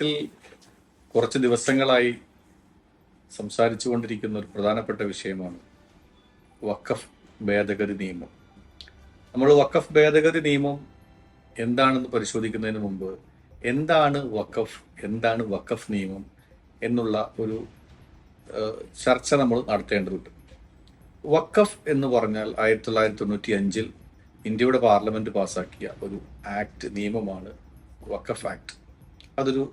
കേരളത്തിൽ കുറച്ച് ദിവസങ്ങളായി സംസാരിച്ചു കൊണ്ടിരിക്കുന്ന ഒരു പ്രധാനപ്പെട്ട വിഷയമാണ് വക്കഫ് ഭേദഗതി നിയമം. നമ്മൾ വക്കഫ് ഭേദഗതി നിയമം എന്താണെന്ന് പരിശോധിക്കുന്നതിന് മുമ്പ് എന്താണ് വക്കഫ് എന്താണ് വക്കഫ് നിയമം എന്നുള്ള ഒരു ചർച്ച നമ്മൾ നടത്തേണ്ടതുണ്ട്. വക്കഫ് എന്ന് പറഞ്ഞാൽ ആയിരത്തി തൊള്ളായിരത്തി തൊണ്ണൂറ്റി അഞ്ചിൽ ഇന്ത്യയുടെ പാർലമെന്റ് പാസാക്കിയ ഒരു ആക്ട് നിയമമാണ് വക്കഫ് ആക്ട്. അതൊരു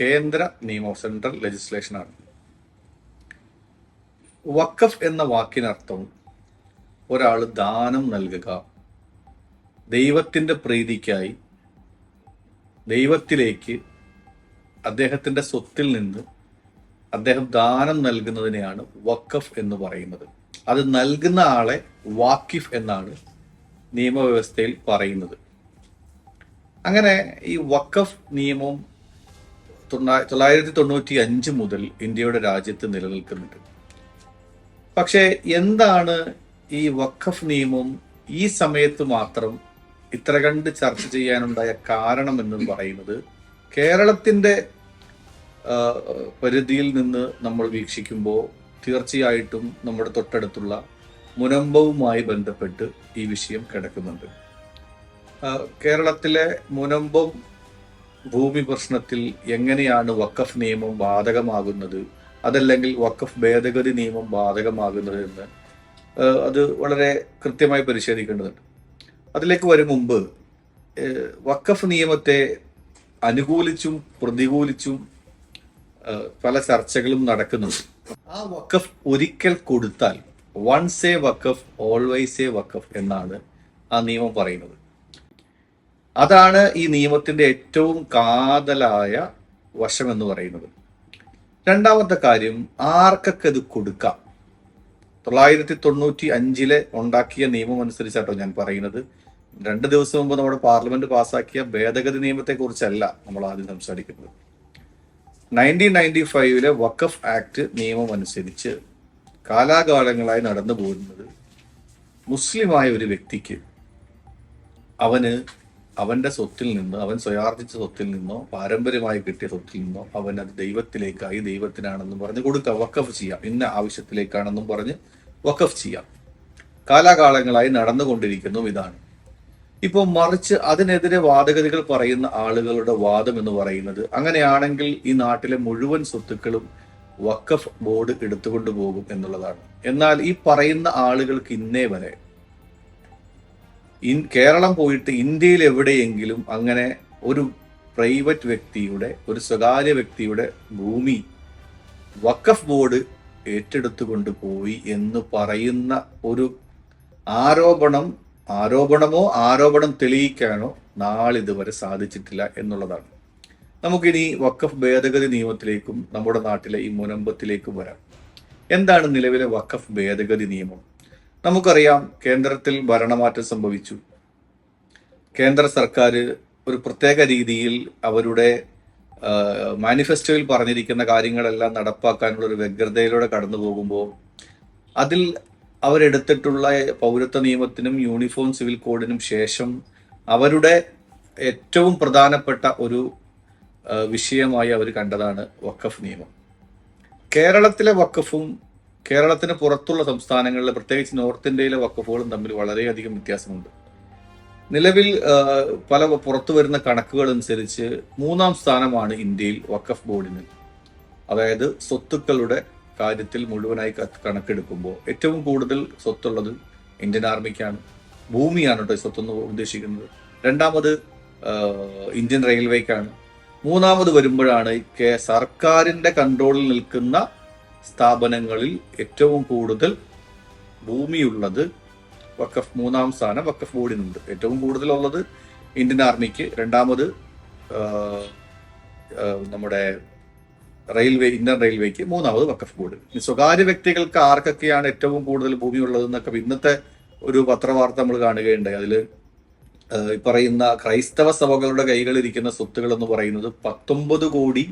കേന്ദ്ര നിയമം സെൻട്രൽ ലെജിസ്ലേഷനാണ് വഖഫ് എന്ന വാക്കിനർത്ഥം ഒരാൾ ദാനം നൽകുക ദൈവത്തിന്റെ പ്രീതിക്കായി ദൈവത്തിലേക്ക് അദ്ദേഹത്തിന്റെ സ്വത്തിൽ നിന്ന് അദ്ദേഹം ദാനം നൽകുന്നതിനെയാണ് വഖഫ് എന്ന് പറയുന്നത്. അത് നൽകുന്ന ആളെ വാക്കിഫ് എന്നാണ് നിയമവ്യവസ്ഥയിൽ പറയുന്നത്. അങ്ങനെ ഈ വഖഫ് നിയമം തൊണ്ണാ- തൊള്ളായിരത്തി തൊണ്ണൂറ്റി അഞ്ച് മുതൽ ഇന്ത്യയുടെ രാജ്യത്ത് നിലനിൽക്കുന്നുണ്ട്. പക്ഷേ എന്താണ് ഈ വഖഫ് നിയമം ഈ സമയത്ത് മാത്രം ഇത്ര കണ്ട് ചർച്ച ചെയ്യാനുണ്ടായ കാരണം എന്ന് പറയുന്നത് കേരളത്തിന്റെ പരിധിയിൽ നിന്ന് നമ്മൾ വീക്ഷിക്കുമ്പോൾ തീർച്ചയായിട്ടും നമ്മുടെ തൊട്ടടുത്തുള്ള മുനമ്പവുമായി ബന്ധപ്പെട്ട് ഈ വിഷയം കിടക്കുന്നുണ്ട്. കേരളത്തിലെ മുനമ്പം ഭൂമി പ്രശ്നത്തിൽ എങ്ങനെയാണ് വക്കഫ് നിയമം ബാധകമാകുന്നത്? അതല്ലെങ്കിൽ വക്കഫ് ഭേദഗതി നിയമം ബാധകമാകുന്നത് എന്ന് അത് വളരെ കൃത്യമായി പരിശോധിക്കേണ്ടതുണ്ട്. അതിലേക്ക് വരും മുമ്പ് വക്കഫ് നിയമത്തെ അനുകൂലിച്ചും പ്രതികൂലിച്ചും പല ചർച്ചകളും നടക്കുന്നുണ്ട്. ആ വക്കഫ് ഒരിക്കൽ കൊടുത്താൽ once a waqf always a waqf എന്നാണ് ആ നിയമം പറയുന്നത്. അതാണ് ഈ നിയമത്തിന്റെ ഏറ്റവും കാതലായ വശം എന്ന് പറയുന്നത്. രണ്ടാമത്തെ കാര്യം ആർക്കൊക്കെ ഇത് കൊടുക്കാം? തൊള്ളായിരത്തി തൊണ്ണൂറ്റി അഞ്ചിലെ ഉണ്ടാക്കിയ നിയമം അനുസരിച്ചാട്ടോ ഞാൻ പറയുന്നത്. രണ്ട് ദിവസം മുമ്പ് നമ്മുടെ പാർലമെന്റ് പാസാക്കിയ ഭേദഗതി നിയമത്തെ കുറിച്ചല്ല നമ്മൾ ആദ്യം സംസാരിക്കുന്നത്. നയന്റീൻ നയന്റി ഫൈവിലെ വഖഫ് ആക്ട് നിയമം അനുസരിച്ച് കാലാകാലങ്ങളായി നടന്നു പോകുന്നത് മുസ്ലിമായ ഒരു വ്യക്തിക്ക് അവന് അവന്റെ സ്വത്തിൽ നിന്ന് അവൻ സ്വയാർജിച്ച സ്വത്തിൽ നിന്നോ പാരമ്പര്യമായി കിട്ടിയ സ്വത്തിൽ നിന്നോ അവൻ അത് ദൈവത്തിലേക്കായി ദൈവത്തിനാണെന്നും പറഞ്ഞ് കൊടുക്കാം വക്കഫ് ചെയ്യാം. ഇന്ന ആവശ്യത്തിലേക്കാണെന്നും പറഞ്ഞ് വക്കഫ് ചെയ്യാം. കാലാകാലങ്ങളായി നടന്നുകൊണ്ടിരിക്കുന്നു ഇതാണ്. ഇപ്പോൾ മറിച്ച് അതിനെതിരെ വാദഗതികൾ പറയുന്ന ആളുകളുടെ വാദം എന്ന് പറയുന്നത് അങ്ങനെയാണെങ്കിൽ ഈ നാട്ടിലെ മുഴുവൻ സ്വത്തുക്കളും വക്കഫ് ബോർഡ് എടുത്തുകൊണ്ട് പോകും എന്നുള്ളതാണ്. എന്നാൽ ഈ പറയുന്ന ആളുകൾക്ക് ഇന്നേ വരെ ഇൻ കേരളം പോയിട്ട് ഇന്ത്യയിൽ എവിടെയെങ്കിലും അങ്ങനെ ഒരു പ്രൈവറ്റ് വ്യക്തിയുടെ ഒരു സ്വകാര്യ വ്യക്തിയുടെ ഭൂമി വഖഫ് ബോർഡ് ഏറ്റെടുത്തുകൊണ്ട് പോയി എന്ന് പറയുന്ന ഒരു ആരോപണം ആരോപണമോ ആരോപണം തെളിയിക്കാനോ നാളിതുവരെ സാധിച്ചിട്ടില്ല എന്നുള്ളതാണ്. നമുക്കിനി വഖഫ് ഭേദഗതി നിയമത്തിലേക്കും നമ്മുടെ നാട്ടിലെ ഈ മുനമ്പത്തിലേക്കും വരാം. എന്താണ് നിലവിലെ വഖഫ് ഭേദഗതി നിയമം? നമുക്കറിയാം കേന്ദ്രത്തിൽ ഭരണമാറ്റം സംഭവിച്ചു. കേന്ദ്ര സർക്കാർ ഒരു പ്രത്യേക രീതിയിൽ അവരുടെ മാനിഫെസ്റ്റോയിൽ പറഞ്ഞിരിക്കുന്ന കാര്യങ്ങളെല്ലാം നടപ്പാക്കാനുള്ള ഒരു വ്യഗ്രതയിലൂടെ കടന്നു പോകുമ്പോൾ അതിൽ അവരെടുത്തിട്ടുള്ള പൗരത്വ നിയമത്തിനും യൂണിഫോം സിവിൽ കോഡിനും ശേഷം അവരുടെ ഏറ്റവും പ്രധാനപ്പെട്ട ഒരു വിഷയമായി അവർ കണ്ടതാണ് വഖഫ് നിയമം. കേരളത്തിലെ വഖഫും കേരളത്തിന് പുറത്തുള്ള സംസ്ഥാനങ്ങളിൽ പ്രത്യേകിച്ച് നോർത്ത് ഇന്ത്യയിലെ വക്കഫുകളും തമ്മിൽ വളരെയധികം വ്യത്യാസമുണ്ട്. നിലവിൽ പല പുറത്തു വരുന്ന കണക്കുകൾ അനുസരിച്ച് മൂന്നാം സ്ഥാനമാണ് ഇന്ത്യയിൽ വക്കഫ് ബോർഡിന്. അതായത് സ്വത്തുക്കളുടെ കാര്യത്തിൽ മുഴുവനായി കണക്കെടുക്കുമ്പോൾ ഏറ്റവും കൂടുതൽ സ്വത്തുള്ളത് ഇന്ത്യൻ ആർമിക്കാണ്. ഭൂമിയാണ് കേട്ടോ സ്വത്തെന്ന് ഉദ്ദേശിക്കുന്നത്. രണ്ടാമത് ഇന്ത്യൻ റെയിൽവേക്കാണ്. മൂന്നാമത് വരുമ്പോഴാണ് സർക്കാരിന്റെ കൺട്രോളിൽ നിൽക്കുന്ന സ്ഥാപനങ്ങളിൽ ഏറ്റവും കൂടുതൽ ഭൂമിയുള്ളത് വക്കഫ് മൂന്നാം സ്ഥാനം വക്കഫ് ബോർഡിനുണ്ട്. ഏറ്റവും കൂടുതലുള്ളത് ഇന്ത്യൻ ആർമിക്ക്. രണ്ടാമത് നമ്മുടെ റെയിൽവേ ഇന്ത്യൻ റെയിൽവേക്ക്. മൂന്നാമത് വക്കഫ് ബോർഡ്. സ്വകാര്യ വ്യക്തികൾക്ക് ആർക്കൊക്കെയാണ് ഏറ്റവും കൂടുതൽ ഭൂമി ഉള്ളതെന്നൊക്കെ ഇന്നത്തെ ഒരു പത്രവാർത്ത നമ്മൾ കാണുകയുണ്ടായി. അതിൽ ഈ പറയുന്ന ക്രൈസ്തവ സഭകളുടെ കൈകളിരിക്കുന്ന സ്വത്തുകൾ എന്ന് പറയുന്നത് പത്തൊമ്പത് കോടി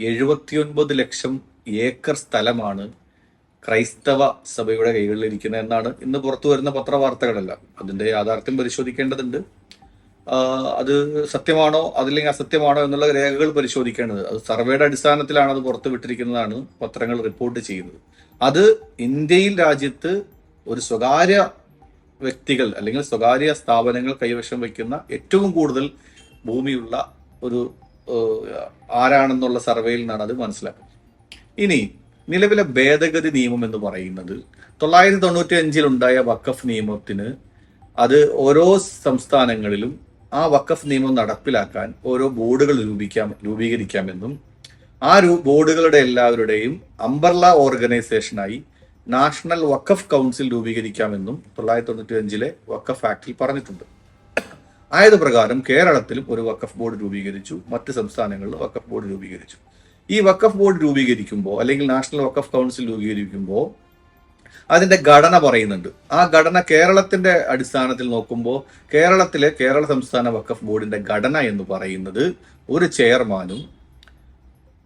എഴുപത്തിയൊൻപത് ലക്ഷം ഏക്കർ സ്ഥലമാണ് ക്രൈസ്തവ സഭയുടെ കൈകളിലിരിക്കുന്നത് എന്നാണ് ഇന്ന് പുറത്തു വരുന്ന പത്രവാർത്തകളെല്ലാം. അതിന്റെ യാഥാർത്ഥ്യം പരിശോധിക്കേണ്ടതുണ്ട്. അത് സത്യമാണോ അതില്ലെങ്കിൽ അസത്യമാണോ എന്നുള്ള രേഖകൾ പരിശോധിക്കേണ്ടത്. അത് സർവേയുടെ അടിസ്ഥാനത്തിലാണ് അത് പുറത്തു വിട്ടിരിക്കുന്നതാണ് പത്രങ്ങൾ റിപ്പോർട്ട് ചെയ്യുന്നത്. അത് ഇന്ത്യയിൽ രാജ്യത്ത് ഒരു സ്വകാര്യ വ്യക്തികൾ അല്ലെങ്കിൽ സ്വകാര്യ സ്ഥാപനങ്ങൾ കൈവശം വയ്ക്കുന്ന ഏറ്റവും കൂടുതൽ ഭൂമിയുള്ള ഒരു ആരാണെന്നുള്ള സർവേയിൽ നിന്നാണ് അത് മനസ്സിലാക്കുന്നത്. ഇനി നിലവിലെ ഭേദഗതി നിയമം എന്ന് പറയുന്നത് തൊള്ളായിരത്തി തൊണ്ണൂറ്റി അഞ്ചിൽ ഉണ്ടായ വഖഫ് നിയമത്തിന് അത് ഓരോ സംസ്ഥാനങ്ങളിലും ആ വഖഫ് നിയമം നടപ്പിലാക്കാൻ ഓരോ ബോർഡുകൾ രൂപിക്കാം രൂപീകരിക്കാമെന്നും ആ രൂ ബോർഡുകളുടെ എല്ലാവരുടെയും അംബർല ഓർഗനൈസേഷനായി നാഷണൽ വഖഫ് കൗൺസിൽ രൂപീകരിക്കാമെന്നും തൊള്ളായിരത്തി തൊണ്ണൂറ്റി അഞ്ചിലെ വഖഫ് ആക്ടിൽ പറഞ്ഞിട്ടുണ്ട്. ആയത് പ്രകാരം കേരളത്തിലും ഒരു വഖഫ് ബോർഡ് രൂപീകരിച്ചു മറ്റ് സംസ്ഥാനങ്ങളിലും വഖഫ് ബോർഡ് രൂപീകരിച്ചു. ഈ വക്കഫ് ബോർഡ് രൂപീകരിക്കുമ്പോൾ അല്ലെങ്കിൽ നാഷണൽ വക്കഫ് കൗൺസിൽ രൂപീകരിക്കുമ്പോൾ അതിന്റെ ഘടന പറയുന്നുണ്ട്. ആ ഘടന കേരളത്തിന്റെ അടിസ്ഥാനത്തിൽ നോക്കുമ്പോൾ കേരളത്തിലെ കേരള സംസ്ഥാന വക്കഫ് ബോർഡിന്റെ ഘടന എന്ന് പറയുന്നത് ഒരു ചെയർമാനും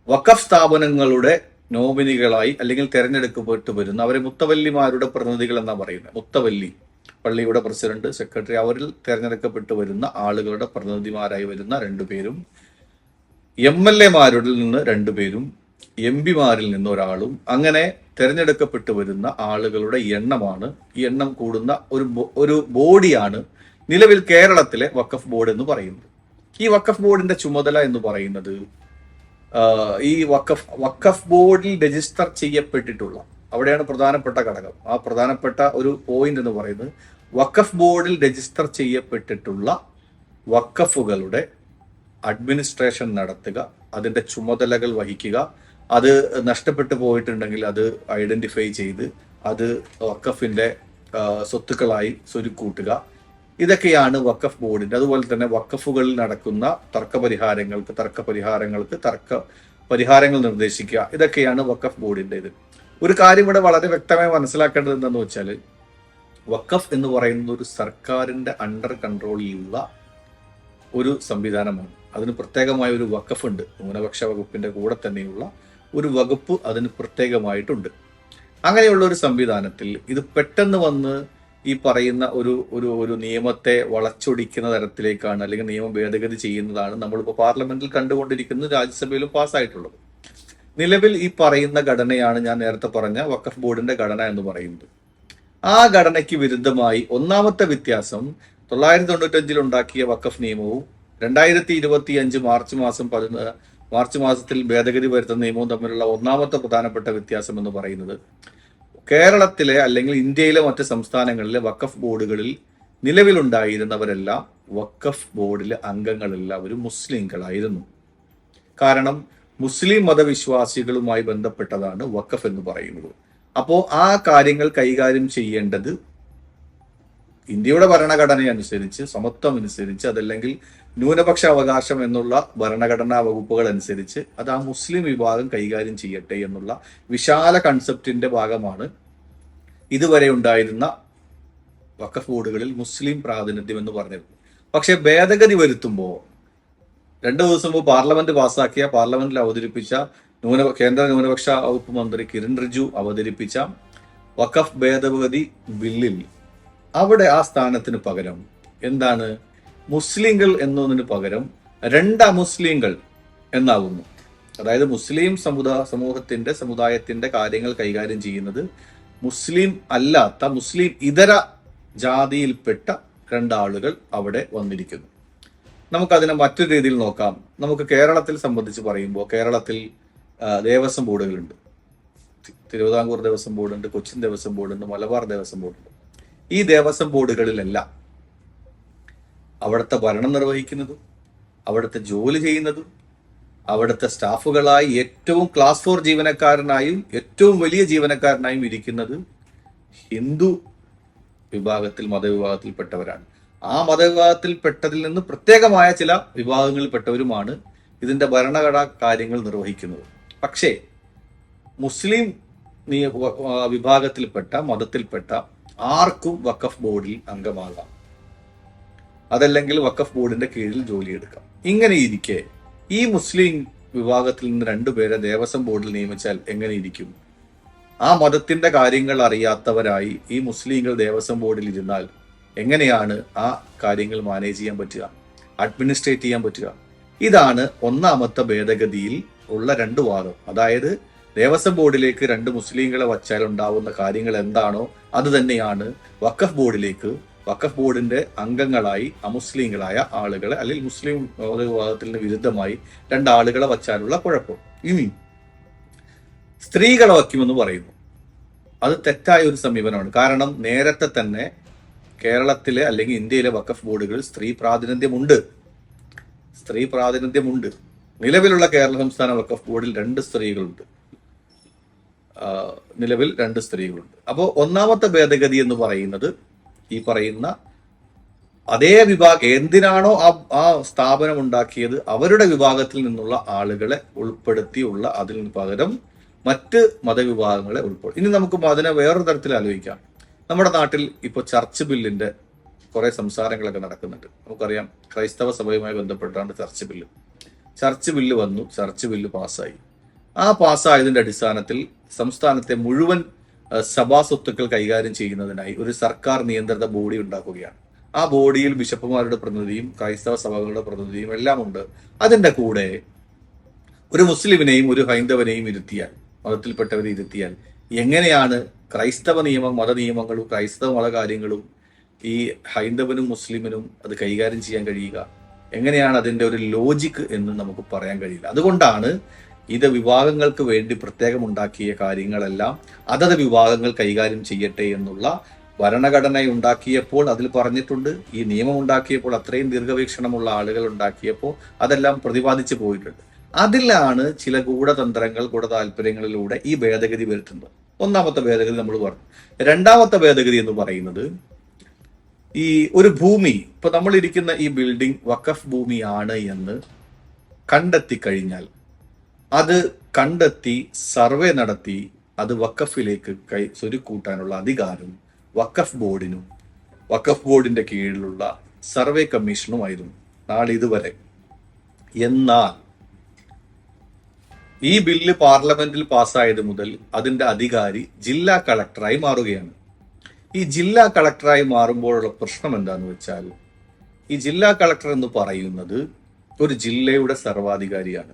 വക്കഫ് സ്ഥാപനങ്ങളുടെ നോമിനികളായി അല്ലെങ്കിൽ തെരഞ്ഞെടുക്കപ്പെട്ട് വരുന്ന അവരെ മുത്തവല്ലിമാരുടെ പ്രതിനിധികൾ എന്നാണ് പറയുന്നത്. മുത്തവല്ലി പള്ളിയുടെ പ്രസിഡന്റ് സെക്രട്ടറി അവരിൽ തെരഞ്ഞെടുക്കപ്പെട്ട് വരുന്ന ആളുകളുടെ പ്രതിനിധിമാരായി വരുന്ന രണ്ടുപേരും എം എൽ എമാരിൽ നിന്ന് രണ്ടുപേരും എം പിമാരിൽ നിന്ന് ഒരാളും. അങ്ങനെ തെരഞ്ഞെടുക്കപ്പെട്ടു വരുന്ന ആളുകളുടെ എണ്ണമാണ് ഈ എണ്ണം കൂടുന്ന ഒരു ഒരു ബോഡിയാണ് നിലവിൽ കേരളത്തിലെ വക്കഫ് ബോർഡ് എന്ന് പറയുന്നത്. ഈ വക്കഫ് ബോർഡിന്റെ ചുമതല എന്ന് പറയുന്നത് ഈ വക്കഫ് വക്കഫ് ബോർഡിൽ രജിസ്റ്റർ ചെയ്യപ്പെട്ടിട്ടുള്ള അവിടെയാണ് പ്രധാനപ്പെട്ട ഘടകം. ആ പ്രധാനപ്പെട്ട ഒരു പോയിന്റ് എന്ന് പറയുന്നത് വക്കഫ് ബോർഡിൽ രജിസ്റ്റർ ചെയ്യപ്പെട്ടിട്ടുള്ള വഖഫുകളുടെ അഡ്മിനിസ്ട്രേഷൻ നടത്തുക അതിന്റെ ചുമതലകൾ വഹിക്കുക അത് നഷ്ടപ്പെട്ടു പോയിട്ടുണ്ടെങ്കിൽ അത് ഐഡന്റിഫൈ ചെയ്ത് അത് വക്കഫിന്റെ സ്വത്തുക്കളായി സ്വരുക്കൂട്ടുക. ഇതൊക്കെയാണ് വക്കഫ് ബോർഡിന്റെ. അതുപോലെ തന്നെ വക്കഫുകളിൽ നടക്കുന്ന തർക്ക പരിഹാരങ്ങൾക്ക് തർക്ക പരിഹാരങ്ങൾക്ക് തർക്ക പരിഹാരങ്ങൾ നിർദ്ദേശിക്കുക. ഇതൊക്കെയാണ് വക്കഫ് ബോർഡിന്റെ ഇത്. ഒരു കാര്യം ഇവിടെ വളരെ വ്യക്തമായി മനസ്സിലാക്കേണ്ടത് എന്താണെന്ന് വെച്ചാൽ വക്കഫ് എന്ന് പറയുന്നത് ഒരു സർക്കാരിന്റെ അണ്ടർ കൺട്രോളിലുള്ള ഒരു സംവിധാനമാണ്. അതിന് പ്രത്യേകമായ ഒരു വകഫുണ്ട് ന്യൂനപക്ഷ വകുപ്പിന്റെ കൂടെ തന്നെയുള്ള ഒരു വകുപ്പ് അതിന് പ്രത്യേകമായിട്ടുണ്ട്. അങ്ങനെയുള്ള ഒരു സംവിധാനത്തിൽ ഇത് പെട്ടെന്ന് വന്ന് ഈ പറയുന്ന ഒരു ഒരു ഒരു നിയമത്തെ വളച്ചൊടിക്കുന്ന തരത്തിലേക്കാണ് അല്ലെങ്കിൽ നിയമം ഭേദഗതി ചെയ്യുന്നതാണ് നമ്മളിപ്പോൾ പാർലമെന്റിൽ കണ്ടുകൊണ്ടിരിക്കുന്നത് രാജ്യസഭയിലും പാസ്സായിട്ടുള്ളത്. നിലവിൽ ഈ പറയുന്ന ഘടനയാണ് ഞാൻ നേരത്തെ പറഞ്ഞ വക്കഫ് ബോർഡിന്റെ ഘടന എന്ന് പറയുന്നത്. ആ ഘടനയ്ക്ക് വിരുദ്ധമായി ഒന്നാമത്തെ വ്യത്യാസം തൊള്ളായിരത്തി തൊണ്ണൂറ്റഞ്ചിൽ ഉണ്ടാക്കിയ വഖഫ് നിയമവും രണ്ടായിരത്തി ഇരുപത്തി അഞ്ച് മാർച്ച് മാസം പതിന മാർച്ച് മാസത്തിൽ ഭേദഗതി വരുത്തുന്ന നിയമവും തമ്മിലുള്ള ഒന്നാമത്തെ പ്രധാനപ്പെട്ട വ്യത്യാസം എന്ന് പറയുന്നത് കേരളത്തിലെ അല്ലെങ്കിൽ ഇന്ത്യയിലെ മറ്റ് സംസ്ഥാനങ്ങളിലെ വഖഫ് ബോർഡുകളിൽ നിലവിലുണ്ടായിരുന്നവരെല്ലാം വഖഫ് ബോർഡിലെ അംഗങ്ങളെല്ലാവരും മുസ്ലിങ്ങളായിരുന്നു കാരണം മുസ്ലിം മതവിശ്വാസികളുമായി ബന്ധപ്പെട്ടതാണ് വഖഫ് എന്ന് പറയുന്നത്. അപ്പോ ആ കാര്യങ്ങൾ കൈകാര്യം ചെയ്യേണ്ടത് ഇന്ത്യയുടെ ഭരണഘടന അനുസരിച്ച് സമത്വം അനുസരിച്ച് അതല്ലെങ്കിൽ ന്യൂനപക്ഷ അവകാശം എന്നുള്ള ഭരണഘടനാ വകുപ്പുകൾ അനുസരിച്ച് അത് ആ മുസ്ലിം വിഭാഗം കൈകാര്യം ചെയ്യട്ടെ എന്നുള്ള വിശാല കൺസെപ്റ്റിന്റെ ഭാഗമാണ് ഇതുവരെ ഉണ്ടായിരുന്ന വക്കഫ് ബോർഡുകളിൽ മുസ്ലിം പ്രാതിനിധ്യം എന്ന് പറഞ്ഞിരുന്നു പക്ഷെ ഭേദഗതി വരുത്തുമ്പോൾ രണ്ടു ദിവസം മുമ്പ് പാർലമെന്റ് പാസാക്കിയ പാർലമെന്റിൽ അവതരിപ്പിച്ച ന്യൂന കേന്ദ്ര ന്യൂനപക്ഷ വകുപ്പ് മന്ത്രി കിരൺ റിജു അവതരിപ്പിച്ച വഖഫ് ഭേദഗതി ബില്ലിൽ അവിടെ ആ സ്ഥാനത്തിന് പകരം എന്താണ്? മുസ്ലിങ്ങൾ എന്നതിന് പകരം രണ്ട മുസ്ലിങ്ങൾ എന്നാകുന്നു അതായത് മുസ്ലിം സമുദായ സമൂഹത്തിന്റെ സമുദായത്തിന്റെ കാര്യങ്ങൾ കൈകാര്യം ചെയ്യുന്നത് മുസ്ലിം അല്ലാത്ത മുസ്ലിം ഇതര ജാതിയിൽപ്പെട്ട രണ്ടാളുകൾ അവിടെ വന്നിരിക്കുന്നു. നമുക്കതിനെ മറ്റൊരു രീതിയിൽ നോക്കാം. നമുക്ക് കേരളത്തിൽ സംബന്ധിച്ച് പറയുമ്പോൾ കേരളത്തിൽ ദേവസ്വം ബോർഡുകളുണ്ട്. തിരുവിതാംകൂർ ദേവസ്വം ബോർഡുണ്ട് കൊച്ചിൻ ദേവസ്വം ബോർഡുണ്ട് മലബാർ ദേവസ്വം ബോർഡുണ്ട്. ഈ ദേവസ്വം ബോർഡുകളിലെല്ലാം അവിടുത്തെ ഭരണം നിർവഹിക്കുന്നതും അവിടുത്തെ ജോലി ചെയ്യുന്നതും അവിടുത്തെ സ്റ്റാഫുകളായി ഏറ്റവും ക്ലാസ് ഫോർ ജീവനക്കാരനായും ഏറ്റവും വലിയ ജീവനക്കാരനായും ഇരിക്കുന്നത് ഹിന്ദു വിഭാഗത്തിൽ മതവിഭാഗത്തിൽപ്പെട്ടവരാണ്. ആ മതവിഭാഗത്തിൽപ്പെട്ടതിൽ നിന്ന് പ്രത്യേകമായ ചില വിഭാഗങ്ങളിൽപ്പെട്ടവരുമാണ് ഇതിന്റെ ഭരണഘടനാ കാര്യങ്ങൾ നിർവഹിക്കുന്നത്. പക്ഷേ മുസ്ലിം വിഭാഗത്തിൽപ്പെട്ട മതത്തിൽപ്പെട്ട ആർക്കും വക്കഫ് ബോർഡിൽ അംഗമാകാം. അതല്ലെങ്കിൽ വക്കഫ് ബോർഡിന്റെ കീഴിൽ ജോലിയെടുക്കാം. ഇങ്ങനെ ഇരിക്കെ ഈ മുസ്ലിം വിഭാഗത്തിൽ നിന്ന് രണ്ടുപേരെ ദേവസ്വം ബോർഡിൽ നിയമിച്ചാൽ എങ്ങനെ ഇരിക്കും? ആ മതത്തിന്റെ കാര്യങ്ങൾ അറിയാത്തവരായി ഈ മുസ്ലിങ്ങൾ ദേവസ്വം ബോർഡിൽ ഇരുന്നാൽ എങ്ങനെയാണ് ആ കാര്യങ്ങൾ മാനേജ് ചെയ്യാൻ പറ്റുക? അഡ്മിനിസ്ട്രേറ്റ് ചെയ്യാൻ പറ്റുക? ഇതാണ് ഒന്നാമത്തെ ഭേദഗതിയിൽ ഉള്ള രണ്ട് വാദം. അതായത് ദേവസ്വം ബോർഡിലേക്ക് രണ്ട് മുസ്ലിങ്ങളെ വച്ചാൽ ഉണ്ടാവുന്ന കാര്യങ്ങൾ എന്താണോ അത് തന്നെയാണ് വഖഫ് ബോർഡിലേക്ക് വഖഫ് ബോർഡിന്റെ അംഗങ്ങളായി അമുസ്ലിങ്ങളായ ആളുകളെ അല്ലെങ്കിൽ മുസ്ലിം വിഭാഗത്തിന് വിരുദ്ധമായി രണ്ടാളുകളെ വച്ചാലുള്ള കുഴപ്പം. ഇനി സ്ത്രീകളെ വയ്ക്കുമെന്ന് പറയുന്നു. അത് തെറ്റായ ഒരു സമീപനമാണ്. കാരണം നേരത്തെ തന്നെ കേരളത്തിലെ അല്ലെങ്കിൽ ഇന്ത്യയിലെ വഖഫ് ബോർഡുകളിൽ സ്ത്രീ പ്രാതിനിധ്യമുണ്ട്. സ്ത്രീ പ്രാതിനിധ്യമുണ്ട്. നിലവിലുള്ള കേരള സംസ്ഥാന വഖഫ് ബോർഡിൽ രണ്ട് സ്ത്രീകളുണ്ട്. നിലവിൽ രണ്ട് സ്ത്രീകളുണ്ട്. അപ്പോൾ ഒന്നാമത്തെ ഭേദഗതി എന്ന് പറയുന്നത് ഈ പറയുന്ന അതേ വിഭാഗം എന്തിനാണോ ആ ആ സ്ഥാപനം ഉണ്ടാക്കിയത്? അവരുടെ വിഭാഗത്തിൽ നിന്നുള്ള ആളുകളെ ഉൾപ്പെടുത്തിയുള്ള അതിന് പകരം മറ്റ് മതവിഭാഗങ്ങളെ ഉൾപ്പെടും ഇനി നമുക്ക് അതിനെ വേറൊരു തരത്തിൽ ആലോചിക്കാം. നമ്മുടെ നാട്ടിൽ ഇപ്പോൾ ചർച്ച് ബില്ലിന്റെ കുറെ സംസാരങ്ങളൊക്കെ നടക്കുന്നുണ്ട്. നമുക്കറിയാം ക്രൈസ്തവ സഭയുമായി ബന്ധപ്പെട്ടാണ് ചർച്ച് ബില്ല്. ചർച്ച് ബില്ല് വന്നു. ചർച്ച് ബില്ല് പാസ്സായി. ആ പാസ്സായതിന്റെ അടിസ്ഥാനത്തിൽ സംസ്ഥാനത്തെ മുഴുവൻ സഭാ സ്വത്തുക്കൾ കൈകാര്യം ചെയ്യുന്നതിനായി ഒരു സർക്കാർ നിയന്ത്രിത ബോഡി ഉണ്ടാക്കുകയാണ്. ആ ബോഡിയിൽ ബിഷപ്പുമാരുടെ പ്രതിനിധിയും ക്രൈസ്തവ സഭകളുടെ പ്രതിനിധിയും എല്ലാം ഉണ്ട്. അതിന്റെ കൂടെ ഒരു മുസ്ലിമിനെയും ഒരു ഹൈന്ദവനെയും ഇരുത്തിയാൽ മതത്തിൽപ്പെട്ടവരെ ഇരുത്തിയാൽ എങ്ങനെയാണ് ക്രൈസ്തവ നിയമം മത നിയമങ്ങളും ക്രൈസ്തവ മത കാര്യങ്ങളും ഈ ഹൈന്ദവനും മുസ്ലിമിനും അത് കൈകാര്യം ചെയ്യാൻ കഴിയുക? എങ്ങനെയാണ് അതിന്റെ ഒരു ലോജിക്ക് എന്ന് നമുക്ക് പറയാൻ കഴിയില്ല. അതുകൊണ്ടാണ് ഇത് വിഭാഗങ്ങൾക്ക് വേണ്ടി പ്രത്യേകം ഉണ്ടാക്കിയ കാര്യങ്ങളെല്ലാം അതത് വിഭാഗങ്ങൾ കൈകാര്യം ചെയ്യട്ടെ എന്നുള്ള ഭരണഘടന ഉണ്ടാക്കിയപ്പോൾ അതിൽ പറഞ്ഞിട്ടുണ്ട്. ഈ നിയമം ഉണ്ടാക്കിയപ്പോൾ അത്രയും ദീർഘവീക്ഷണമുള്ള ആളുകൾ ഉണ്ടാക്കിയപ്പോൾ അതെല്ലാം പ്രതിപാദിച്ചു പോയിട്ടുണ്ട്. അതിലാണ് ചില ഗൂഢതന്ത്രങ്ങൾ ഗൂഢതാല്പര്യങ്ങളിലൂടെ ഈ ഭേദഗതി വരുത്തുന്നത്. ഒന്നാമത്തെ ഭേദഗതി നമ്മൾ പറഞ്ഞു. രണ്ടാമത്തെ ഭേദഗതി എന്ന് പറയുന്നത് ഈ ഒരു ഭൂമി ഇപ്പൊ നമ്മളിരിക്കുന്ന ഈ ബിൽഡിംഗ് വഖഫ് ഭൂമിയാണ് എന്ന് കണ്ടെത്തി കഴിഞ്ഞാൽ അത് കണ്ടെത്തി സർവേ നടത്തി അത് വക്കഫിലേക്ക് കൈ സ്വരുക്കൂട്ടാനുള്ള അധികാരം വക്കഫ് ബോർഡിനും വക്കഫ് ബോർഡിന്റെ കീഴിലുള്ള സർവേ കമ്മീഷനുമായിരുന്നു നാളെ ഇതുവരെ. എന്നാൽ ഈ ബില്ല് പാർലമെന്റിൽ പാസ്സായത് മുതൽ അതിന്റെ അധികാരി ജില്ലാ കളക്ടറായി മാറുകയാണ്. ഈ ജില്ലാ കളക്ടറായി മാറുമ്പോഴുള്ള പ്രശ്നം എന്താന്ന് വെച്ചാൽ ഈ ജില്ലാ കളക്ടർ എന്ന് പറയുന്നത് ഒരു ജില്ലയുടെ സർവാധികാരിയാണ്.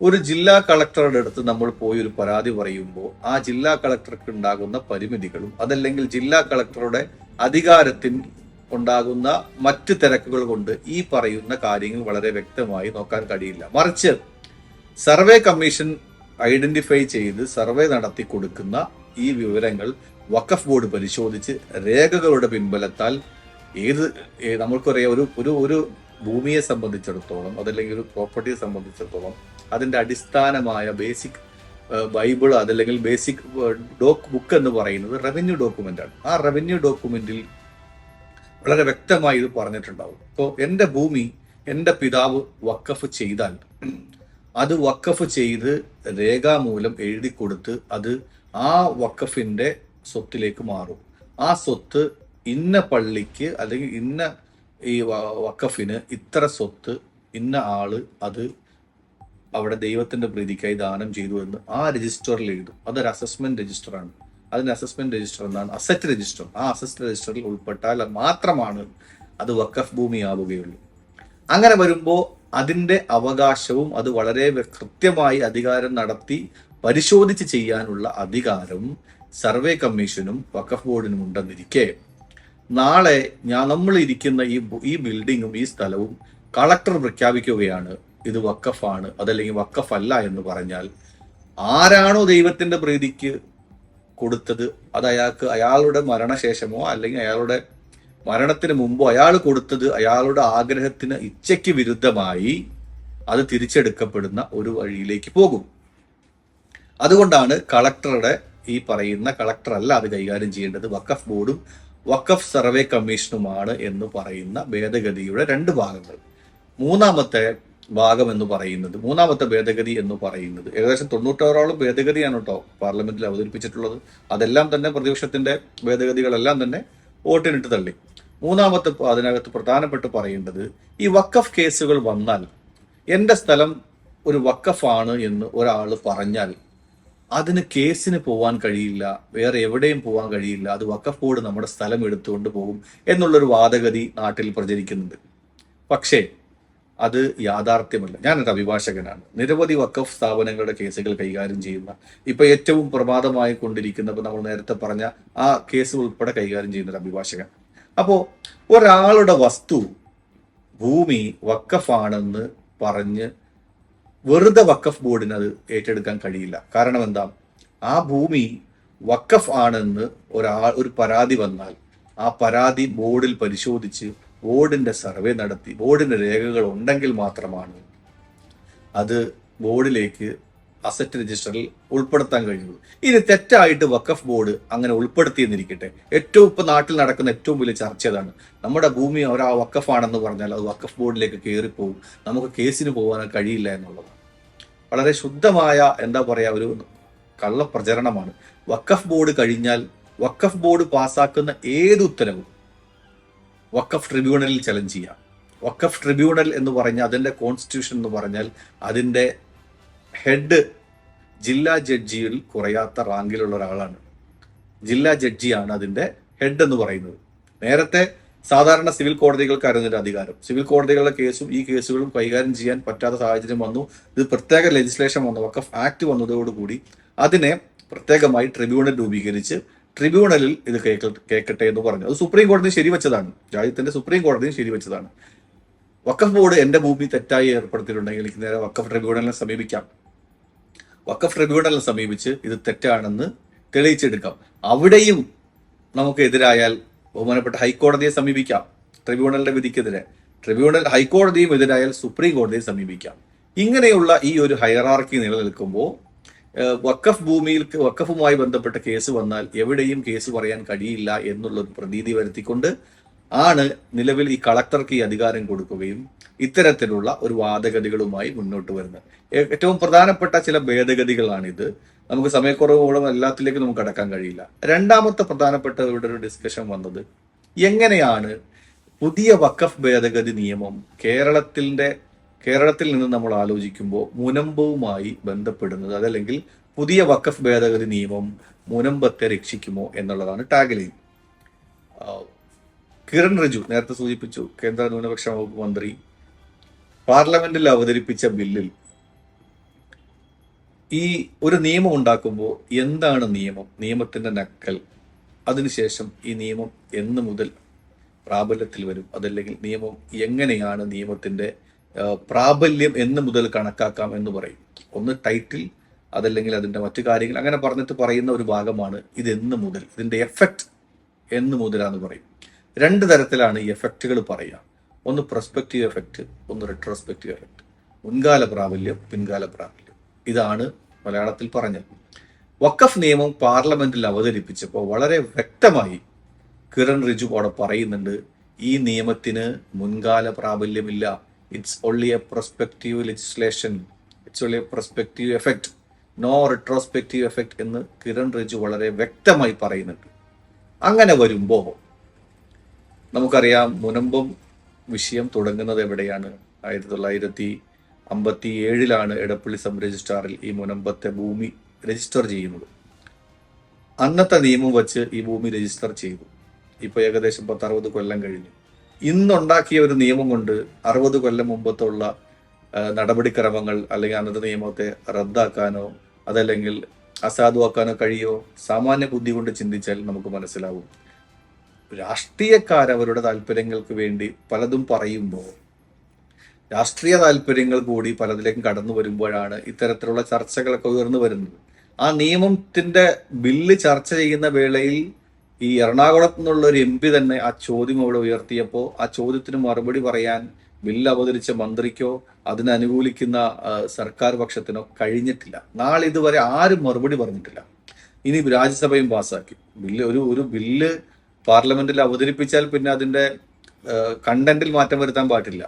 ഒരു ജില്ലാ കളക്ടറുടെ അടുത്ത് നമ്മൾ പോയി ഒരു പരാതി പറയുമ്പോൾ ആ ജില്ലാ കളക്ടർക്ക് ഉണ്ടാകുന്ന പരിമിതികളും അതല്ലെങ്കിൽ ജില്ലാ കളക്ടറുടെ അധികാരത്തിൽ ഉണ്ടാകുന്ന മറ്റ് തിരക്കുകൾ കൊണ്ട് ഈ പറയുന്ന കാര്യങ്ങൾ വളരെ വ്യക്തമായി നോക്കാൻ കഴിയില്ല. മറിച്ച് സർവേ കമ്മീഷൻ ഐഡന്റിഫൈ ചെയ്ത് സർവേ നടത്തി കൊടുക്കുന്ന ഈ വിവരങ്ങൾ വഖഫ് ബോർഡ് പരിശോധിച്ച് രേഖകളുടെ പിൻബലത്താൽ ഏത് നമ്മൾക്കറിയാം ഒരു ഒരു ഒരു ഭൂമിയെ സംബന്ധിച്ചിടത്തോളം അതല്ലെങ്കിൽ ഒരു പ്രോപ്പർട്ടിയെ സംബന്ധിച്ചിടത്തോളം അതിന്റെ അടിസ്ഥാനമായ ബേസിക് ബൈബിൾ അതല്ലെങ്കിൽ ബേസിക് ഡോക് ബുക്ക് എന്ന് പറയുന്നത് റവന്യൂ ഡോക്യുമെന്റ് ആണ് ആ റവന്യൂ ഡോക്യുമെന്റിൽ വളരെ വ്യക്തമായി ഇത് പറഞ്ഞിട്ടുണ്ടാവും. ഇപ്പോൾ എന്റെ ഭൂമി എന്റെ പിതാവ് വക്കഫ് ചെയ്താൽ അത് വക്കഫ് ചെയ്ത് രേഖാമൂലം എഴുതി കൊടുത്ത് അത് ആ വക്കഫിന്റെ സ്വത്തിലേക്ക് മാറും. ആ സ്വത്ത് ഇന്ന പള്ളിക്ക് അല്ലെങ്കിൽ ഇന്ന ഈ വക്കഫിന് ഇത്ര സ്വത്ത് ഇന്ന ആൾ അത് അവിടെ ദൈവത്തിന്റെ പ്രീതിക്കായി ദാനം ചെയ്തു എന്ന് ആ രജിസ്റ്ററിൽ എഴുതും. അതൊരു അസസ്മെന്റ് രജിസ്റ്റർ ആണ്. അതിന് അസസ്മെന്റ് രജിസ്റ്റർ എന്നാണ് അസറ്റ് രജിസ്റ്റർ ആ അസറ്റ് രജിസ്റ്ററിൽ ഉൾപ്പെട്ടാൽ മാത്രമാണ് അത് വക്കഫ് ഭൂമിയാവുകയുള്ളൂ. അങ്ങനെ വരുമ്പോൾ അതിന്റെ അവകാശവും അത് വളരെ കൃത്യമായി അധികാരം നടത്തി പരിശോധിച്ച് ചെയ്യാനുള്ള അധികാരം സർവേ കമ്മീഷനും വഖഫ് ബോർഡിനും ഉണ്ടെന്നിരിക്കെ. നാളെ ഞാൻ നമ്മൾ ഇരിക്കുന്ന ഈ ഈ ബിൽഡിങ്ങും ഈ സ്ഥലവും കളക്ടർ പ്രഖ്യാപിക്കുകയാണ്. ഇത് വക്കഫാണ് അതല്ലെങ്കിൽ വക്കഫ് അല്ല എന്ന് പറഞ്ഞാൽ ആരാണോ ദൈവത്തിന്റെ പ്രീതിക്ക് കൊടുത്തത് അത് അയാൾക്ക് അയാളുടെ മരണശേഷമോ അല്ലെങ്കിൽ അയാളുടെ മരണത്തിന് മുമ്പോ അയാൾ കൊടുത്തത് അയാളുടെ ആഗ്രഹത്തിന് ഇച്ഛയ്ക്ക് വിരുദ്ധമായി അത് തിരിച്ചെടുക്കപ്പെടുന്ന ഒരു വഴിയിലേക്ക് പോകും. അതുകൊണ്ടാണ് കളക്ടറുടെ ഈ പറയുന്ന കളക്ടർ അല്ല അത് കൈകാര്യം ചെയ്യേണ്ടത്. വഖഫ് ബോർഡും വഖഫ് സർവേ കമ്മീഷനുമാണ് എന്ന് പറയുന്ന ഭേദഗതിയുടെ രണ്ട് ഭാഗങ്ങൾ. മൂന്നാമത്തെ ഭാഗം എന്ന് പറയുന്നത് മൂന്നാമത്തെ ഭേദഗതി എന്ന് പറയുന്നത്. ഏകദേശം തൊണ്ണൂറ്റാറോളം ഭേദഗതിയാണ് കേട്ടോ പാർലമെന്റിൽ അവതരിപ്പിച്ചിട്ടുള്ളത്. അതെല്ലാം തന്നെ പ്രതിപക്ഷത്തിന്റെ ഭേദഗതികളെല്ലാം തന്നെ വോട്ടിനിട്ട് തള്ളി. മൂന്നാമത്തെ അതിനകത്ത് പ്രധാനപ്പെട്ട് പറയേണ്ടത് ഈ വക്കഫ് കേസുകൾ വന്നാൽ എന്റെ സ്ഥലം ഒരു വക്കഫാണ് എന്ന് ഒരാൾ പറഞ്ഞാൽ അതിന് കേസിന് പോവാൻ കഴിയില്ല വേറെ എവിടെയും പോവാൻ കഴിയില്ല അത് വക്കഫ് ബോർഡ് നമ്മുടെ സ്ഥലം എടുത്തുകൊണ്ട് പോകും എന്നുള്ളൊരു വാദഗതി നാട്ടിൽ പ്രചരിക്കുന്നുണ്ട്. പക്ഷേ അത് യാഥാർത്ഥ്യമല്ല. ഞാനൊരു അഭിഭാഷകനാണ്. നിരവധി വക്കഫ് സ്ഥാപനങ്ങളുടെ കേസുകൾ കൈകാര്യം ചെയ്യുന്ന ഇപ്പൊ ഏറ്റവും പ്രമാദമായി കൊണ്ടിരിക്കുന്ന നമ്മൾ നേരത്തെ പറഞ്ഞ ആ കേസ് ഉൾപ്പെടെ കൈകാര്യം ചെയ്യുന്ന ഒരു അഭിഭാഷകൻ അപ്പോ ഒരാളുടെ വസ്തു ഭൂമി വക്കഫാണെന്ന് പറഞ്ഞ് വെറുതെ വക്കഫ് ബോർഡിന് അത് ഏറ്റെടുക്കാൻ കഴിയില്ല. കാരണം എന്താ? ആ ഭൂമി വക്കഫ് ആണെന്ന് ഒരാൾ ഒരു പരാതി വന്നാൽ ആ പരാതി ബോർഡിൽ പരിശോധിച്ച് ബോർഡിന്റെ സർവേ നടത്തി ബോർഡിന്റെ രേഖകൾ ഉണ്ടെങ്കിൽ മാത്രമാണ് അത് ബോർഡിലേക്ക് അസറ്റ് രജിസ്റ്ററിൽ ഉൾപ്പെടുത്താൻ കഴിയുള്ളൂ. ഇനി തെറ്റായിട്ട് വക്കഫ് ബോർഡ് അങ്ങനെ ഉൾപ്പെടുത്തിയെന്നിരിക്കട്ടെ. ഏറ്റവും ഇപ്പൊ നാട്ടിൽ നടക്കുന്ന ഏറ്റവും വലിയ ചർച്ച അതാണ്. നമ്മുടെ ഭൂമി ഒരാ വക്കഫാണെന്ന് പറഞ്ഞാൽ അത് വക്കഫ് ബോർഡിലേക്ക് കയറിപ്പോകും നമുക്ക് കേസിന് പോകാൻ കഴിയില്ല എന്നുള്ളതാണ്. വളരെ ശുദ്ധമായ എന്താ പറയാ ഒരു കള്ളപ്രചരണമാണ്. വക്കഫ് ബോർഡ് കഴിഞ്ഞാൽ വക്കഫ് ബോർഡ് പാസ്സാക്കുന്ന ഏത് ഉത്തരവും വക്കഫ് ട്രിബ്യൂണലിൽ ചലഞ്ച് ചെയ്യാം. വക്കഫ് ട്രിബ്യൂണൽ എന്ന് പറഞ്ഞാൽ അതിന്റെ കോൺസ്റ്റിറ്റ്യൂഷൻ എന്ന് പറഞ്ഞാൽ അതിന്റെ ഹെഡ് ജില്ലാ ജഡ്ജിയിൽ കുറയാത്ത റാങ്കിലുള്ള ഒരാളാണ്. ജില്ലാ ജഡ്ജിയാണ് അതിന്റെ ഹെഡ് എന്ന് പറയുന്നത്. നേരത്തെ സാധാരണ സിവിൽ കോടതികൾക്കായിരുന്നു ഇതിന്റെ അധികാരം. സിവിൽ കോടതികളുടെ കേസും ഈ കേസുകളും കൈകാര്യം ചെയ്യാൻ പറ്റാത്ത സാഹചര്യം വന്നു. ഇത് പ്രത്യേക ലെജിസ്ലേഷൻ വന്നു. വക്കഫ് ആക്ട് വന്നതോടുകൂടി അതിനെ പ്രത്യേകമായി ട്രിബ്യൂണൽ രൂപീകരിച്ച് ട്രിബ്യൂണലിൽ ഇത് കേൾക്കട്ടെ എന്ന് പറഞ്ഞു. അത് സുപ്രീം കോടതി ശരിവെച്ചതാണ് രാജ്യത്തിന്റെ സുപ്രീം കോടതിയും ശരിവെച്ചതാണ് വക്കഫ് ബോർഡ് എന്റെ ഭൂമി തെറ്റായി ഏർപ്പെടുത്തിയിട്ടുണ്ടെങ്കിൽ എനിക്ക് നേരെ വക്കഫ് ട്രിബ്യൂണലിനെ സമീപിക്കാം. വക്കഫ് ട്രിബ്യൂണലിനെ സമീപിച്ച് ഇത് തെറ്റാണെന്ന് തെളിയിച്ചെടുക്കാം. അവിടെയും നമുക്ക് എതിരായാൽ ബഹുമാനപ്പെട്ട ഹൈക്കോടതിയെ സമീപിക്കാം. ട്രിബ്യൂണലിന്റെ വിധിക്കെതിരെ. ട്രിബ്യൂണൽ ഹൈക്കോടതിയും എതിരായാൽ സുപ്രീം കോടതിയെ സമീപിക്കാം. ഇങ്ങനെയുള്ള ഈ ഒരു ഹയറാർക്കി നിലനിൽക്കുമ്പോൾ വക്കഫ് ഭൂമിയിൽ വക്കഫുമായി ബന്ധപ്പെട്ട കേസ് വന്നാൽ എവിടെയും കേസ് പറയാൻ കഴിയില്ല എന്നുള്ള പ്രതീതി വരുത്തിക്കൊണ്ട് ആണ് നിലവിൽ ഈ കളക്ടർക്ക് ഈ അധികാരം കൊടുക്കുകയും ഇത്തരത്തിലുള്ള ഒരു വാദഗതികളുമായി മുന്നോട്ട് വരുന്നത്. ഏറ്റവും പ്രധാനപ്പെട്ട ചില ഭേദഗതികളാണിത്. നമുക്ക് സമയക്കുറവോളം എല്ലാത്തിലേക്കും നമുക്ക് കടക്കാൻ കഴിയില്ല. രണ്ടാമത്തെ പ്രധാനപ്പെട്ട ഇവിടെ ഒരു ഡിസ്കഷൻ വന്നത് എങ്ങനെയാണ് പുതിയ വക്കഫ് ഭേദഗതി നിയമം കേരളത്തിന്റെ കേരളത്തിൽ നിന്ന് നമ്മൾ ആലോചിക്കുമ്പോൾ മുനമ്പവുമായി ബന്ധപ്പെടുന്നത് അതല്ലെങ്കിൽ പുതിയ വക്കഫ് ഭേദഗതി നിയമം മുനമ്പത്തെ രക്ഷിക്കുമോ എന്നുള്ളതാണ് ടാഗലൈൻ കിരൺ റിജു നേരത്തെ സൂചിപ്പിച്ചു കേന്ദ്ര ന്യൂനപക്ഷ വകുപ്പ് മന്ത്രി പാർലമെന്റിൽ അവതരിപ്പിച്ച ബില്ലിൽ ഈ ഒരു നിയമം ഉണ്ടാക്കുമ്പോൾ എന്താണ് നിയമം? നിയമത്തിന്റെ നക്കൽ. അതിനുശേഷം ഈ നിയമം എന്ന് മുതൽ പ്രാബല്യത്തിൽ വരും. അതല്ലെങ്കിൽ നിയമം എങ്ങനെയാണ് നിയമത്തിന്റെ പ്രാബല്യം എന്ന് മുതൽ കണക്കാക്കാം എന്ന് പറയും. ഒന്ന് ടൈറ്റിൽ അതല്ലെങ്കിൽ അതിന്റെ മറ്റു കാര്യങ്ങൾ അങ്ങനെ പറഞ്ഞിട്ട് പറയുന്ന ഒരു ഭാഗമാണ് ഇത് എന്ന് മുതൽ ഇതിന്റെ എഫക്റ്റ് എന്ന് മുതലാന്ന് പറയും. രണ്ട് തരത്തിലാണ് ഈ എഫക്റ്റുകൾ പറയുക. ഒന്ന് പ്രസ്പെക്റ്റീവ് എഫക്റ്റ് ഒന്ന് റെട്രോസ്പെക്റ്റീവ് എഫക്റ്റ് മുൻകാല പ്രാബല്യം പിൻകാല പ്രാബല്യം. ഇതാണ് മലയാളത്തിൽ പറഞ്ഞത്. വക്കഫ് നിയമം പാർലമെന്റിൽ അവതരിപ്പിച്ചപ്പോൾ വളരെ വ്യക്തമായി കിരൺ റിജു അവിടെ പറയുന്നുണ്ട് ഈ നിയമത്തിന് മുൻകാല പ്രാബല്യമില്ല. It's only a prospective legislation it's only a prospective effect no retrospective effect എന്ന് കിരൺ റിജു വളരെ വ്യക്തമായി പറയുന്നുണ്ട്. അങ്ങനെ വരുമ്പോൾ നമുക്കറിയാം മുനമ്പം വിഷയം തുടങ്ങുന്നത് എവിടെയാണ്? ആയിരത്തി തൊള്ളായിരത്തി അമ്പത്തി ഏഴിലാണ് എടപ്പള്ളി സബ് രജിസ്ട്രാറിൽ ഈ മുനമ്പത്തെ ഭൂമി രജിസ്റ്റർ ചെയ്യുന്നത്. അന്നത്തെ നിയമം വച്ച് ഈ ഭൂമി രജിസ്റ്റർ ചെയ്തു. ഇപ്പോൾ ഏകദേശം പത്തറുപത് കൊല്ലം കഴിഞ്ഞു. ഇന്നുണ്ടാക്കിയ ഒരു നിയമം കൊണ്ട് അറുപത് കൊല്ലം മുമ്പത്തുള്ള നടപടിക്രമങ്ങൾ അല്ലെങ്കിൽ അന്നത്തെ നിയമത്തെ റദ്ദാക്കാനോ അതല്ലെങ്കിൽ അസാധുവാക്കാനോ കഴിയോ സാമാന്യ ബുദ്ധി കൊണ്ട് ചിന്തിച്ചാൽ നമുക്ക് മനസ്സിലാവും. രാഷ്ട്രീയക്കാർ അവരുടെ താല്പര്യങ്ങൾക്ക് വേണ്ടി പലതും പറയുമ്പോൾ രാഷ്ട്രീയ താല്പര്യങ്ങൾ കൂടി പലതിലേക്കും കടന്നു വരുമ്പോഴാണ് ഇത്തരത്തിലുള്ള ചർച്ചകളൊക്കെ ഉയർന്നു വരുന്നത്. ആ നിയമത്തിന്റെ ബില്ല് ചർച്ച ചെയ്യുന്ന വേളയിൽ ഈ എറണാകുളത്ത് നിന്നുള്ള ഒരു എം പി തന്നെ ആ ചോദ്യം അവിടെ ഉയർത്തിയപ്പോൾ ആ ചോദ്യത്തിന് മറുപടി പറയാൻ ബില്ല് അവതരിച്ച മന്ത്രിക്കോ അതിനനുകൂലിക്കുന്ന സർക്കാർ പക്ഷത്തിനോ കഴിഞ്ഞിട്ടില്ല. നാളെ ഇതുവരെ ആരും മറുപടി പറഞ്ഞിട്ടില്ല. ഇനി രാജ്യസഭയും പാസ്സാക്കി. ബില്ല് ഒരു ഒരു ബില്ല് പാർലമെന്റിൽ അവതരിപ്പിച്ചാൽ പിന്നെ അതിന്റെ കണ്ടന്റിൽ മാറ്റം വരുത്താൻ പാടില്ല.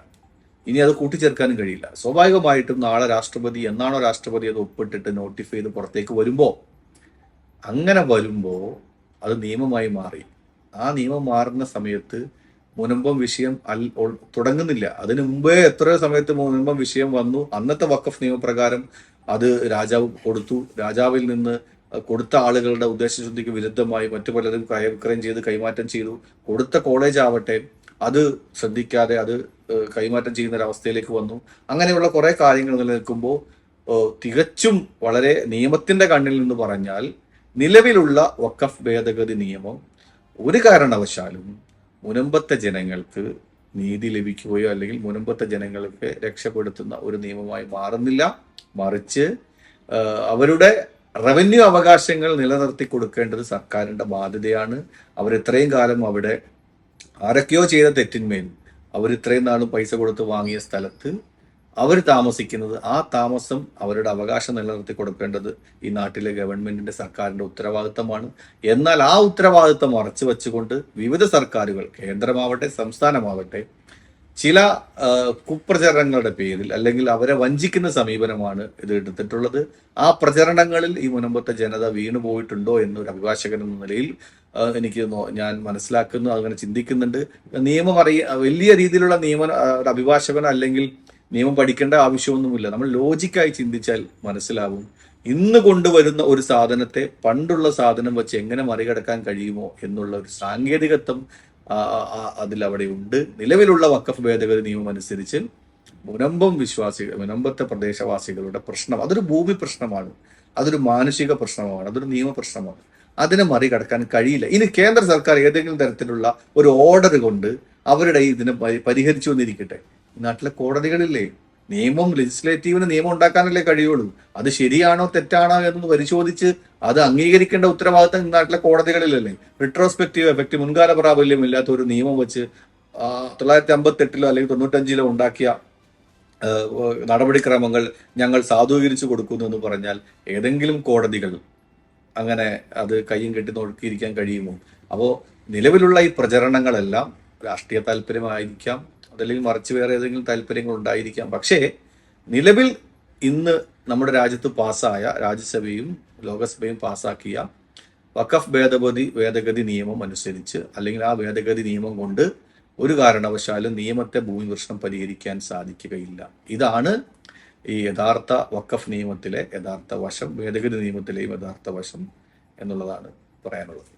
ഇനി അത് കൂട്ടിച്ചേർക്കാനും കഴിയില്ല. സ്വാഭാവികമായിട്ടും നാളെ രാഷ്ട്രപതി എന്നാണോ രാഷ്ട്രപതി അത് ഒപ്പിട്ടിട്ട് നോട്ടിഫൈ ചെയ്ത് പുറത്തേക്ക് വരുമ്പോ അങ്ങനെ വരുമ്പോ അത് നിയമമായി മാറി. ആ നിയമം മാറുന്ന സമയത്ത് മുനമ്പം വിഷയം അൽ തുടങ്ങുന്നില്ല. അതിനു മുമ്പേ എത്രയോ സമയത്ത് മുനമ്പം വിഷയം വന്നു. അന്നത്തെ വക്കഫ് നിയമപ്രകാരം അത് രാജാവ് കൊടുത്തു. രാജാവിൽ നിന്ന് കൊടുത്ത ആളുകളുടെ ഉദ്ദേശശുദ്ധിക്ക് വിരുദ്ധമായി മറ്റു പലരും കൈവിക്രയം ചെയ്ത് കൈമാറ്റം ചെയ്തു. കൊടുത്ത കോളേജ് ആവട്ടെ അത് ശ്രദ്ധിക്കാതെ അത് കൈമാറ്റം ചെയ്യുന്ന ഒരു അവസ്ഥയിലേക്ക് വന്നു. അങ്ങനെയുള്ള കുറെ കാര്യങ്ങൾ നിലനിൽക്കുമ്പോൾ തികച്ചും വളരെ നിയമത്തിന്റെ കണ്ണിൽ നിന്ന് പറഞ്ഞാൽ നിലവിലുള്ള വഖഫ് ഭേദഗതി നിയമം ഒരു കാരണവശാലും മുനമ്പത്തെ ജനങ്ങൾക്ക് നീതി ലഭിക്കുകയോ അല്ലെങ്കിൽ മുനമ്പത്തെ ജനങ്ങൾക്ക് രക്ഷപ്പെടുത്തുന്ന ഒരു നിയമമായി മാറുന്നില്ല. മറിച്ച് അവരുടെ റവന്യൂ അവകാശങ്ങൾ നിലനിർത്തി കൊടുക്കേണ്ടത് സർക്കാരിന്റെ ബാധ്യതയാണ്. അവർ ഇത്രയും കാലം അവിടെ ആരൊക്കെയോ ചെയ്ത തെറ്റിന്മേൽ അവർ ഇത്രയും നാളും പൈസ കൊടുത്ത് വാങ്ങിയ സ്ഥലത്ത് അവർ താമസിക്കുന്നത് ആ താമസം അവരുടെ അവകാശം നിലനിർത്തി കൊടുക്കേണ്ടത് ഈ നാട്ടിലെ ഗവൺമെന്റിന്റെ സർക്കാരിന്റെ ഉത്തരവാദിത്തമാണ്. എന്നാൽ ആ ഉത്തരവാദിത്തം മറച്ചു വെച്ചുകൊണ്ട് വിവിധ സർക്കാരുകൾ കേന്ദ്രമാവട്ടെ സംസ്ഥാനമാവട്ടെ ചില കുപ്രചരണങ്ങളുടെ പേരിൽ അല്ലെങ്കിൽ അവരെ വഞ്ചിക്കുന്ന സമീപനമാണ് ഇത് എടുത്തിട്ടുള്ളത്. ആ പ്രചരണങ്ങളിൽ ഈ മുനമ്പത്തെ ജനത വീണുപോയിട്ടുണ്ടോ എന്നൊരു അഭിഭാഷകൻ എന്ന നിലയിൽ എനിക്ക് ഞാൻ മനസ്സിലാക്കുന്നു അങ്ങനെ ചിന്തിക്കുന്നുണ്ട്. നിയമം അറിയ വലിയ രീതിയിലുള്ള നിയമ അഭിഭാഷകൻ അല്ലെങ്കിൽ നിയമം പഠിക്കേണ്ട ആവശ്യമൊന്നുമില്ല. നമ്മൾ ലോജിക്കായി ചിന്തിച്ചാൽ മനസ്സിലാവും. ഇന്ന് കൊണ്ടുവരുന്ന ഒരു സാധനത്തെ പണ്ടുള്ള സാധനം വെച്ച് എങ്ങനെ മറികടക്കാൻ കഴിയുമോ എന്നുള്ള ഒരു സാങ്കേതികത്വം അതിൽ അതിലവിടെ ഉണ്ട്. നിലവിലുള്ള വക്കഫ് ഭേദഗതി നിയമം അനുസരിച്ച് മുനമ്പം വിശ്വാസികൾ മുനമ്പത്തെ പ്രദേശവാസികളുടെ പ്രശ്നം അതൊരു ഭൂമി പ്രശ്നമാണ്. അതൊരു മാനുഷിക പ്രശ്നമാണ്. അതൊരു നിയമ പ്രശ്നമാണ്. അതിനെ മറികടക്കാൻ കഴിയില്ല. ഇനി കേന്ദ്ര സർക്കാർ ഏതെങ്കിലും തരത്തിലുള്ള ഒരു ഓർഡർ കൊണ്ട് അവരുടെ ഇതിനെ പരിഹരിച്ചു വന്നിരിക്കട്ടെ. നാട്ടിലെ കോടതികളില്ലേ? നിയമം ലെജിസ്ലേറ്റീവിന് നിയമം ഉണ്ടാക്കാനല്ലേ കഴിയുള്ളൂ. അത് ശരിയാണോ തെറ്റാണോ എന്ന് പരിശോധിച്ച് അത് അംഗീകരിക്കേണ്ട ഉത്തരവാദിത്തം നാട്ടിലെ കോടതികളിലല്ലേ? റിട്രോസ്പെക്റ്റീവ് എഫക്റ്റ് മുൻകാല പ്രാബല്യം ഇല്ലാത്ത ഒരു നിയമം വെച്ച് തൊള്ളായിരത്തി അമ്പത്തി എട്ടിലോ അല്ലെങ്കിൽ തൊണ്ണൂറ്റഞ്ചിലോ ഉണ്ടാക്കിയ നടപടിക്രമങ്ങൾ ഞങ്ങൾ സാധൂകരിച്ചു കൊടുക്കുന്നു എന്ന് പറഞ്ഞാൽ ഏതെങ്കിലും കോടതികൾ അങ്ങനെ അത് കയ്യും കെട്ടി നോക്കിയിരിക്കാൻ കഴിയുമോ? അപ്പോൾ നിലവിലുള്ള ഈ പ്രചരണങ്ങളെല്ലാം രാഷ്ട്രീയ താല്പര്യമായിരിക്കാം. അതല്ലെങ്കിൽ മറിച്ച് വേറെ ഏതെങ്കിലും താല്പര്യങ്ങൾ ഉണ്ടായിരിക്കാം. പക്ഷേ നിലവിൽ ഇന്ന് നമ്മുടെ രാജ്യത്ത് പാസ്സായ രാജ്യസഭയും ലോകസഭയും പാസ്സാക്കിയ വഖഫ് ഭേദഗതി ഭേദഗതി നിയമം അനുസരിച്ച് അല്ലെങ്കിൽ ആ ഭേദഗതി നിയമം കൊണ്ട് ഒരു കാരണവശാലും നിയമത്തെ ഭൂമി പ്രശ്നം പരിഹരിക്കാൻ സാധിക്കുകയില്ല. ഇതാണ് ഈ യഥാർത്ഥ വഖഫ് നിയമത്തിലെ യഥാർത്ഥ വശം ഭേദഗതി നിയമത്തിലെയും യഥാർത്ഥ വശം എന്നുള്ളതാണ് പറയാനുള്ളത്.